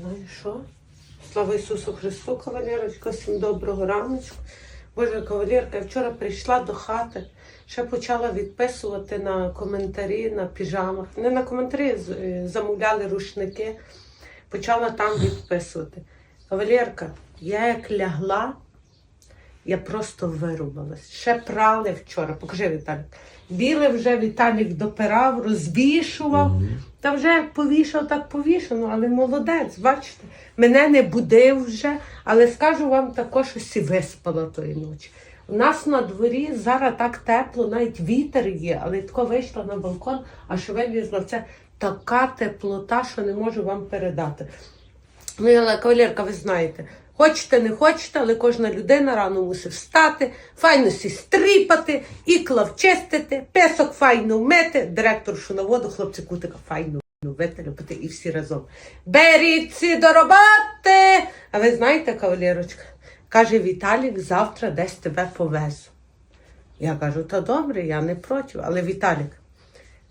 знаю що. Слава Ісусу Христу, кавалерочка, всім доброго раночку. Боже, кавалерка, я вчора прийшла до хати, ще почала відписувати на коментарі на піжамах. Не на коментарі, е, замовляли рушники. Почала там відписувати. Кавалерка, я як лягла, я просто вирубалась. Ще прали вчора. Покажи, Віталік. Біле вже Віталік допирав, розвішував. Та вже як повішав, так повішав, ну, але молодець, бачите. Мене не будив вже, але скажу вам також, що виспала тої ночі. У нас на дворі зараз так тепло, навіть вітер є, але тако вийшла на балкон, а що вилізла, це така теплота, що не можу вам передати. Ну, кавалерка, ви знаєте, хочете, не хочете, але кожна людина рано мусить встати, файно сі стріпати, ікла вчистити, песок файно вмити, директоршу на воду, хлопці кутика файно вителюпити і всі разом. Беріться до роботи! А ви знаєте, кавалерочка, каже Віталік, завтра десь тебе повезу. Я кажу, та добре, я не проти, але Віталік,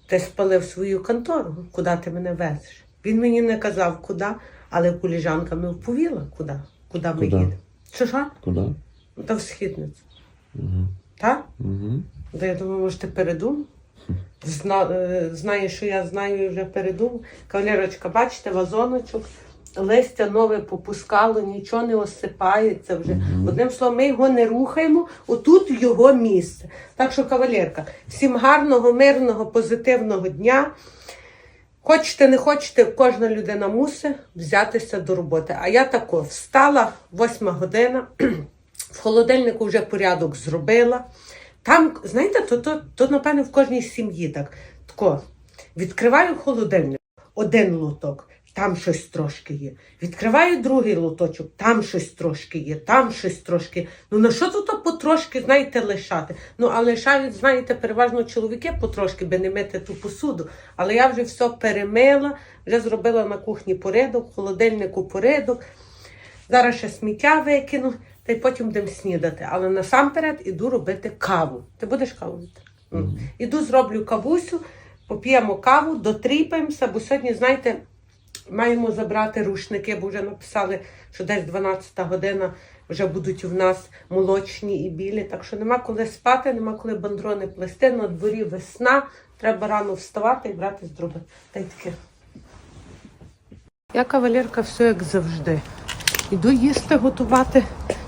ти спалив свою контору, куди ти мене везеш? Він мені не казав, куди, але коліжанка ми вповіла, куди, куди ми Куди? їдемо. Що що? Куди? Ну, Та в східницю. Угу. Так? Угу. Та я думаю, може ти передумав? Зна, е, знаєш, що я знаю і вже передумав. Кавалерочка, бачите, вазоночок, листя нове попускало, нічого не осипається вже. Одним словом, ми його не рухаємо, отут його місце. Так що, кавалерка, всім гарного, мирного, позитивного дня. Хочете, не хочете, кожна людина мусить взятися до роботи. А я тако встала, восьма година, в холодильнику вже порядок зробила. Там, знаєте, то, то, то напевно, в кожній сім'ї так. Тако, відкриваю холодильник, один лоток, там щось трошки є. Відкриваю другий лоточок, там щось трошки є, там щось трошки. є. Ну на що тут потрошки, знаєте, лишати? Ну, а лишають, знаєте, переважно чоловіки потрошки, би не мити ту посуду. Але я вже все перемила, вже зробила на кухні порядок, в холодильнику порядок. Зараз ще сміття викину, та й потім будемо снідати. Але насамперед іду робити каву. Ти будеш каву? Віта? М. Іду зроблю кавусю, поп'ємо каву, дотріпаємося, бо сьогодні, знаєте, маємо забрати рушники, бо вже написали, що десь 12 година вже будуть у нас молочні і білі. Так що нема коли спати, нема коли бандрони плести. На дворі весна. Треба рано вставати і брати з дроби. Та й таке. Я кавалерка, все як завжди. Іду їсти готувати.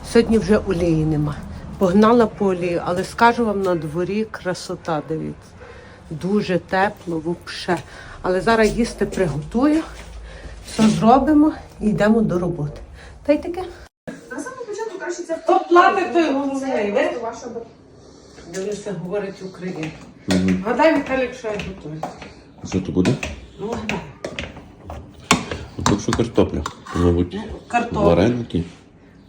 Сьогодні вже олії нема. Погнала по олію, але скажу вам на дворі красота, дивіться. Дуже тепло, взагалі. Але зараз їсти приготую, все зробимо і йдемо до роботи. Та й таке. На самому початку краще це Хто платить, той головний, ви? Дивися, говорить Україна. Угу. Гадай, Віталік, що я готую. Що то буде? Ну, гадай. Ну, Тут що картопля. Мабуть, Картопля. вареники.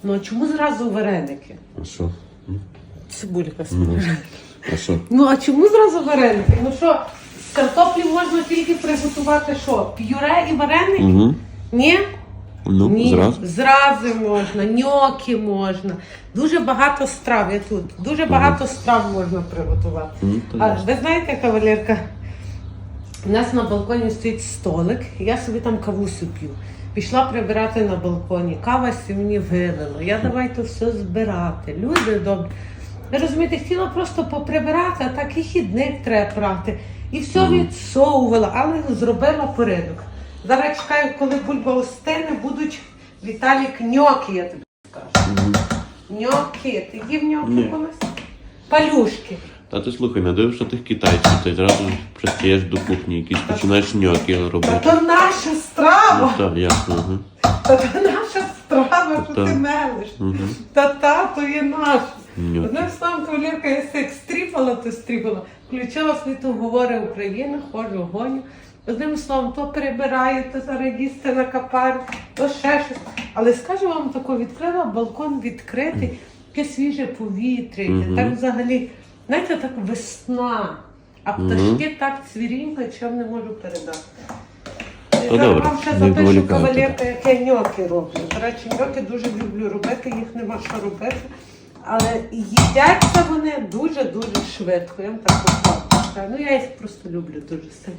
Ну, а чому зразу вареники? А що? Цибулька Ну. А що? Ну а чому зразу вареники? Ну що, з картоплі можна тільки приготувати що? П'юре і вареники? Угу. Ні? Ну, Ні. зразу. Зрази можна, ньокі можна. Дуже багато страв. Я тут. Дуже багато страв можна приготувати. Ну, то А ви знаєте, кавалерка, у нас на балконі стоїть столик, я собі там кавусю п'ю. Пішла прибирати на балконі, кава сі мені вилила. Я давай то все збирати. Люди добрі. Ви розумієте, хотіла просто поприбирати, а так і хідник треба прати. І все відсовувала, але зробила порядок. Зараз чекаю, коли бульба остине, будуть Віталік ньокі, я тобі скажу. Мгм. Ньокі. Ти їв ньокі Ні. колись? Палюшки. Та ти слухай, не дивишся тих китайців, ти зразу пристаєш до кухні, якісь починаєш ньоки Та робити. то наша страва. Ну, так, ясно. Ага. Та то наша страва, що Та. ти мелиш. Та та, то є наш. Одним словом, кавалерка, я як стріпала, то стріпала. Включила світу говори Україна, ходжу, гоню. Одним словом, то перебираю, то зараз їсти на капар, то ще щось. Але скажу вам тако, відкрила балкон відкритий, таке свіже повітря. Мгм. Так взагалі, знаєте, так весна. А пташки так цвірінькають, що я не можу передати. То Я добре, вам ще запишу кавалерка, як я ньоки роблю. До речі, ньоки дуже люблю робити, їх нема що робити. Але їдяться вони дуже-дуже швидко. Я вам так покладу. Ну я їх просто люблю дуже сильно.